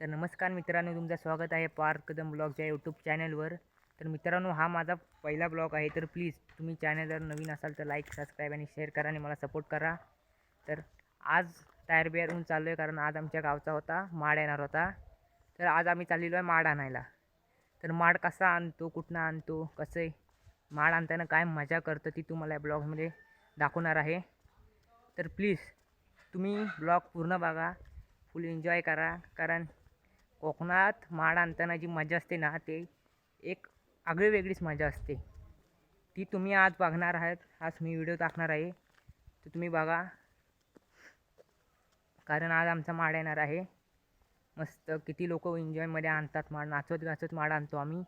तर नमस्कार मित्रांनो तुमचं स्वागत आहे पार्क कदम ब्लॉगच्या यूट्यूब चॅनलवर तर मित्रांनो हा माझा पहिला ब्लॉग आहे तर प्लीज तुम्ही चॅनल जर नवीन असाल तर लाईक सबस्क्राईब आणि शेअर करा आणि मला सपोर्ट करा. तर आज टायर बिअरहून चाललो आहे कारण आज आमच्या गावचा होता माड येणार होता. तर आज आम्ही चाललेलो आहे माड आणायला. तर माड कसा आणतो कुठनं आणतो कसं आहे माड आणताना काय मजा करतं ती तुम्हाला या ब्लॉगमध्ये दाखवणार आहे. तर प्लीज तुम्ही ब्लॉग पूर्ण बघा फुल एन्जॉय करा कारण कोकणात माड आणताना जी मजा असते ना ते एक आगळी वेगळीच मजा असते. ती तुम्ही आज बघणार आहात आज मी व्हिडिओ टाकणार आहे. तर तुम्ही बघा. कारण आज आमचा माड येणार आहे. मस्त किती लोक एन्जॉयमध्ये आणतात माड नाचत गाचत माड आणतो आम्ही.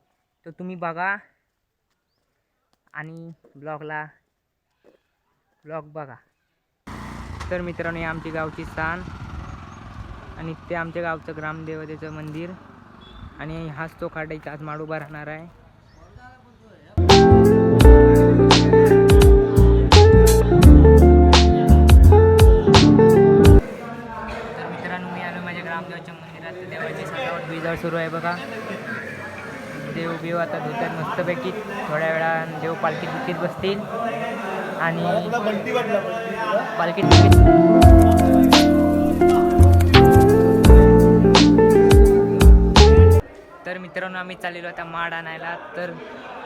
तर तुम्ही बघा. आणि ब्लॉगला ब्लॉग बघा. तर मित्रांनो आमची गावची स्थान आणि ते आमच्या गावचं ग्रामदेवतेचं मंदिर. आणि हाच तो काढायचा आज माड उभा राहणार आहे. तर मित्रांनो मी आलो माझ्या ग्रामदेवाच्या मंदिरात. देवाची सजावट बिजावट सुरू आहे बघा. देव बिव आता धुतात मस्तपैकी. थोड्या वेळा देव पालखीत बिलकीत बसतील. आणि पालखीत बिलकीत तर मित्रांनो आम्ही चाललेलो आता माड आणायला. तर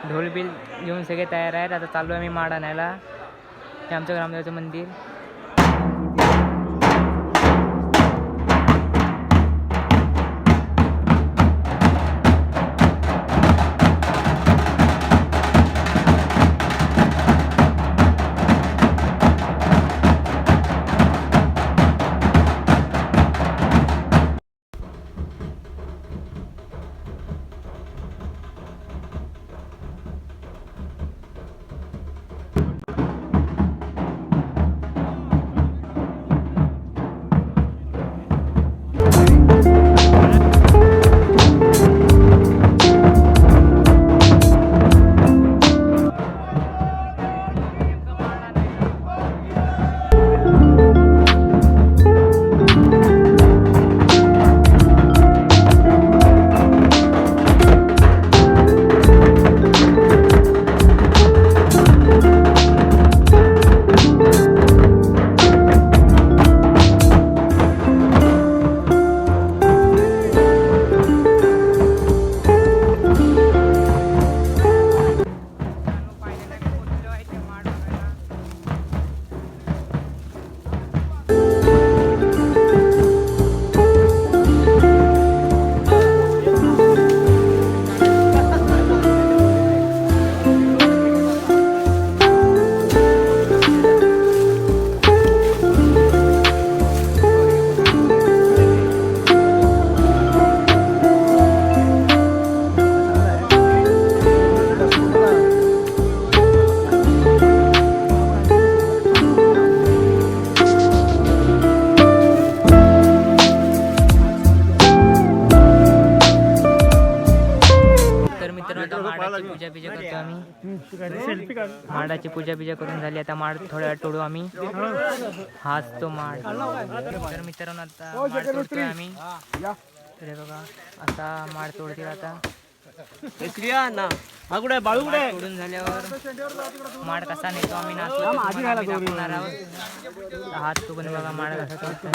ढोलबिल घेऊन सगळे तयार आहेत. आता चाललो आम्ही माड आणायला. हे आमचं ग्रामदेवाचं मंदिर. पूजा बिजा करतो आम्ही. माडाची पूजा बिजा करून झाली. आता माड थोड्या तोडू आम्ही. हाच तो माड. तर मित्रांनो आता माड तोडतोय आम्ही. तर हे बघा असा माड तोडतील आता. माड तोडून झाल्यावर माड कसा नेतो आम्ही नाचतो ते आम्ही दाखवणार आहोत. हात तो पण बघा माड कसा तोडतो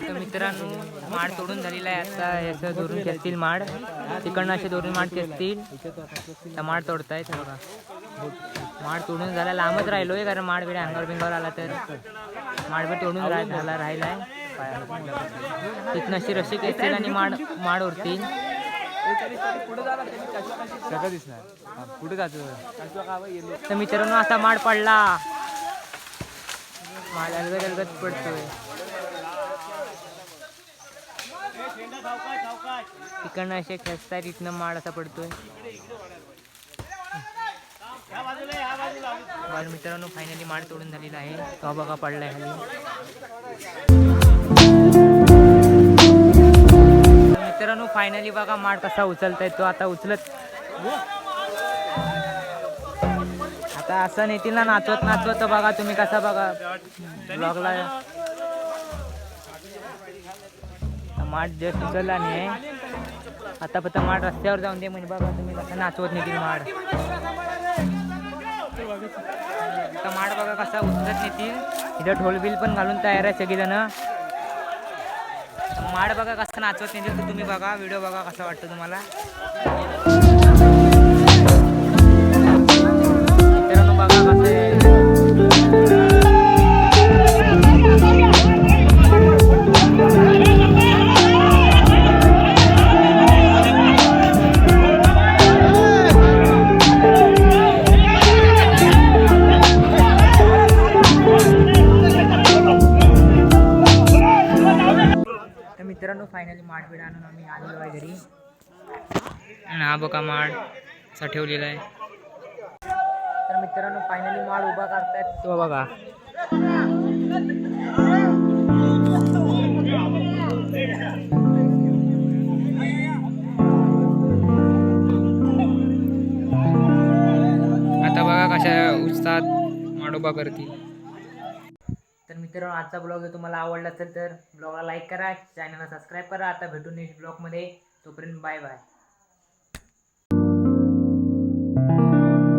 तर मित्रांनो माड तोडून झालेला आहे आता. याचं धरून खेळतील माड. तिकडनं असे धरून माड खेचतील तर माड तोडतायत बघा. माड तोडून झाला. लांबच राहिलो आहे कारण माड बिडे अंगावर बिंगावर आला तर. माड बी तोडून झाला झाला आहे तिथनं अशी रशी खेचतील आणि माड माड उरतील कुठे जातो तर मित्रांनो असा माड पडला. माड अलगद अलगद पडतोय. तिकडनं असे खेचताय तिथनं माड असा पडतोय. बरं मित्रांनो फायनली माड तोडून झालेला आहे. तो बघा पडलाय खाली मित्रांनो फायनली बघा माड कसा उचलताय. तो आता उचलत आता असं नेतील ना नाचवत नाचवत बघा तुम्ही कसा बघा. ब्लॉगला माठ जस्ट उचलला नाही आता फक्त माठ रस्त्यावर जाऊन दे म्हणजे बघा तुम्ही कसं नाचवत नाही ती माड आता माठ बघा कसा उचलत नेतील इथं ढोलबिल पण घालून तयार आहे सगळीजण. माड बघा कसं नाचवत नेतील तर तुम्ही बघा व्हिडिओ बघा कसा वाटतो तुम्हाला. मित्रांनो आणून आम्ही आलेलो आहे घरी. आणि हा बघा माड असा ठेवलेला आहे. तर मित्रांनो फायनली माड उभा करतायत. तो बघा. आता बघा कशा उत्साहात माडोबा उभा करतील मित्रांनो आजचा ब्लॉग जर तुम्हाला आवडला असेल तर ब्लॉगला लाईक करा चॅनलला सबस्क्राईब करा. आता भेटू नेक्स्ट ब्लॉगमध्ये तोपर्यंत बाय बाय